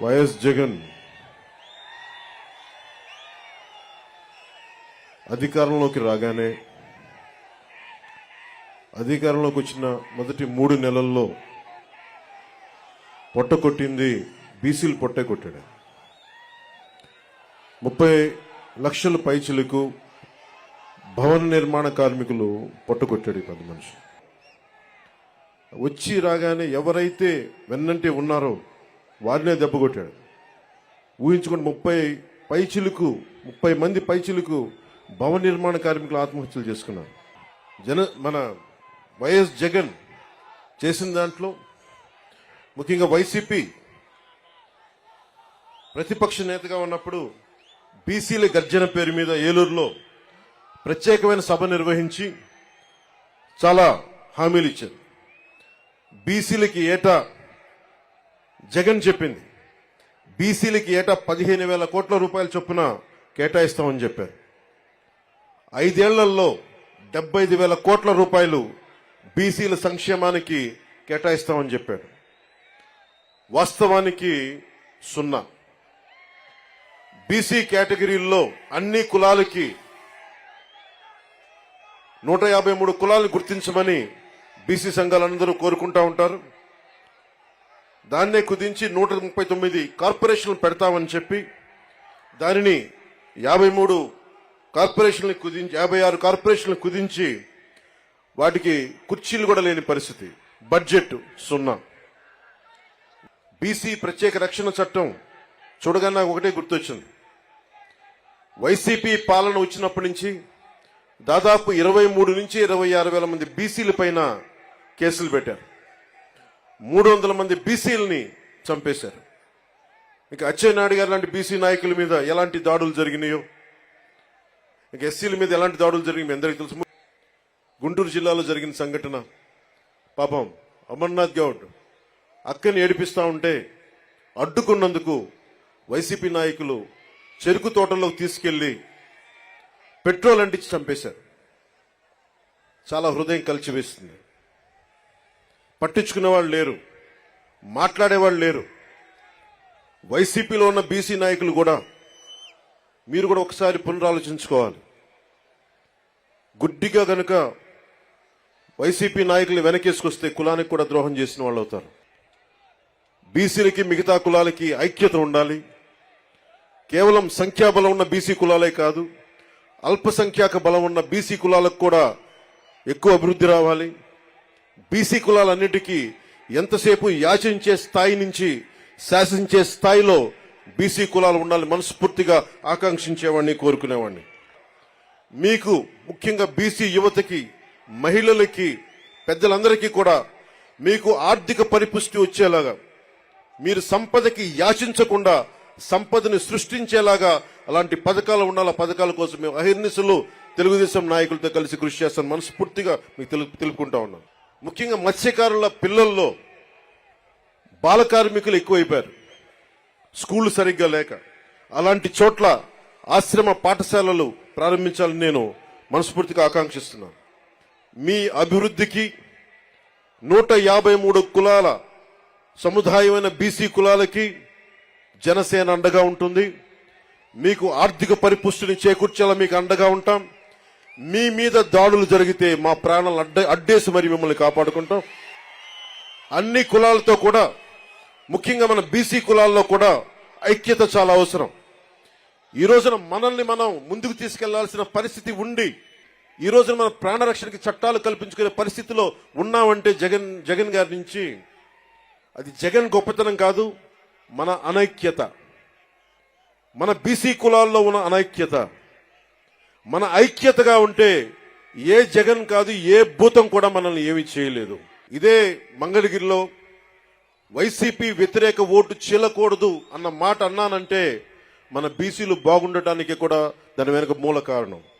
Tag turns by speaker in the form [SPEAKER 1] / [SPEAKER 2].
[SPEAKER 1] YS Jagan అధికారంలోకి రాగానే అధికారంలోకి వచ్చిన మొదటి మూడు నెలల్లో పొట్ట కొట్టింది బీసీలు పొట్టే కొట్టాడు. ముప్పై లక్షల పైచిలకు భవన నిర్మాణ కార్మికులు పొట్ట కొట్టాడు ఈ పెద్ద మనిషి. వచ్చి రాగానే ఎవరైతే వెన్నంటే ఉన్నారో వారినే దెబ్బ కొట్టాడు. ఊహించుకుని ముప్పై పైచిలుకు ముప్పై మంది పైచిలుకు భవన నిర్మాణ కార్మికులు ఆత్మహత్యలు చేసుకున్నారు. జన మన వైఎస్ జగన్ చేసిన దాంట్లో ముఖ్యంగా వైసీపీ ప్రతిపక్ష నేతగా ఉన్నప్పుడు బీసీల గర్జన పేరు మీద ఏలూరులో ప్రత్యేకమైన సభ నిర్వహించి చాలా హామీలు ఇచ్చారు. బీసీలకి ఏటా జగన్ చెప్పింది. బీసీలకి ఏటా పదిహేను వేల కోట్ల రూపాయల చొప్పున కేటాయిస్తామని చెప్పారు. ఐదేళ్ళలో డెబ్బై ఐదు వేల కోట్ల రూపాయలు బీసీల సంక్షేమానికి కేటాయిస్తామని చెప్పాడు వాస్తవానికి సున్నా. బీసీ కేటగిరీల్లో అన్ని కులాలకి నూట యాభై మూడు కులాలను గుర్తించమని బీసీ సంఘాలందరూ కోరుకుంటా ఉంటారు. దాన్నే కుదించి నూట ముప్పై తొమ్మిది కార్పొరేషన్లు పెడతామని చెప్పి దానిని యాభై మూడు కార్పొరేషన్లు కుదించి యాభై ఆరు కార్పొరేషన్లు కుదించి వాటికి కుర్చీలు కూడా లేని పరిస్థితి. బడ్జెట్ సున్నా. బీసీ ప్రత్యేక రక్షణ చట్టం చూడగా నాకు ఒకటే గుర్తొచ్చింది. వైసీపీ పాలన వచ్చినప్పటి నుంచి దాదాపు ఇరవై మూడు నుంచి ఇరవై ఆరు వేల మంది బీసీల పైన కేసులు పెట్టారు. మూడు వందల మంది బీసీలని చంపేశారు. ఇక అచ్చెన్నాయుడు గారు లాంటి బీసీ నాయకుల మీద ఎలాంటి దాడులు జరిగినాయో? ఇక ఎస్సీల మీద ఎలాంటి దాడులు జరిగినాయి మీ అందరికీ తెలుసు. గుంటూరు జిల్లాలో జరిగిన సంఘటన పాపం అమర్నాథ్ గౌడ్ అక్కని ఏడిపిస్తూ ఉంటే అడ్డుకున్నందుకు వైసీపీ నాయకులు చెరుకు తోటలోకి తీసుకెళ్ళి పెట్రోల్ అంటించి చంపేశారు. చాలా హృదయం కలిచివేస్తుంది పట్టించుకునే వాళ్ళు లేరు. మాట్లాడేవాళ్ళు లేరు. వైసీపీలో ఉన్న బీసీ నాయకులు కూడా మీరు కూడా ఒకసారి పునరాలోచించుకోవాలి. గుడ్డిగా గనుక వైసీపీ నాయకులు వెనకేసుకొస్తే కులానికి కూడా ద్రోహం చేసిన వాళ్ళు అవుతారు. బీసీలకి మిగతా కులాలకి ఐక్యత ఉండాలి. కేవలం సంఖ్యాబలం ఉన్న బీసీ కులాలే కాదు అల్పసంఖ్యాక బలం ఉన్న బీసీ కులాలకు కూడా ఎక్కువ అభివృద్ధి రావాలి. బీసీ కులాలన్నిటికీ ఎంతసేపు యాచించే స్థాయి నుంచి శాసించే స్థాయిలో బీసీ కులాలు ఉండాలి మనస్ఫూర్తిగా ఆకాంక్షించేవాడిని కోరుకునేవాడిని. మీకు ముఖ్యంగా బీసీ యువతకి మహిళలకి పెద్దలందరికీ కూడా మీకు ఆర్థిక పరిపుష్టి వచ్చేలాగా మీరు సంపదకి యాచించకుండా సంపదని సృష్టించేలాగా అలాంటి పథకాలు ఉండాలి. ఆ పథకాల కోసం మేము అహిర్నిశలు తెలుగుదేశం నాయకులతో కలిసి కృషి చేస్తాను మనస్ఫూర్తిగా మీకు తెలు తెలుపుకుంటా ఉన్నాం. ముఖ్యంగా మత్స్యకారుల పిల్లల్లో బాల కార్మికులు ఎక్కువైపోయారు. స్కూళ్ళు సరిగ్గా లేక. అలాంటి చోట్ల ఆశ్రమ పాఠశాలలు ప్రారంభించాలని నేను మనస్ఫూర్తిగా ఆకాంక్షిస్తున్నాను. మీ అభివృద్ధికి నూట యాభై మూడు కులాల సముదాయమైన బీసీ కులాలకి జనసేన అండగా ఉంటుంది. మీకు ఆర్థిక పరిపుష్టిని చేకూర్చేలా మీకు అండగా ఉంటాం. మీ మీద దాడులు జరిగితే మా ప్రాణాలు అడ్డ అడ్డేసి మరి మిమ్మల్ని కాపాడుకుంటాం. అన్ని కులాలతో కూడా ముఖ్యంగా మన బీసీ కులాల్లో కూడా ఐక్యత చాలా అవసరం. ఈ రోజున మనల్ని మనం ముందుకు తీసుకెళ్ళాల్సిన పరిస్థితి ఉండి ఈ రోజున మన ప్రాణరక్షణకి చట్టాలు కల్పించుకునే పరిస్థితిలో ఉన్నామంటే జగన్ జగన్ గారి నుంచి అది జగన్ గొప్పతనం కాదు మన అనైక్యత. మన బీసీ కులాల్లో ఉన్న అనైక్యత. మన ఐక్యతగా ఉంటే ఏ జగన్ కాదు ఏ భూతం కూడా మనల్ని ఏమీ చేయలేదు. ఇదే మంగళగిరిలో వైసీపీ వ్యతిరేక ఓటు చీలకూడదు అన్న మాట అన్నానంటే మన బీసీలు బాగుండటానికి కూడా దాని వెనుక మూల కారణం.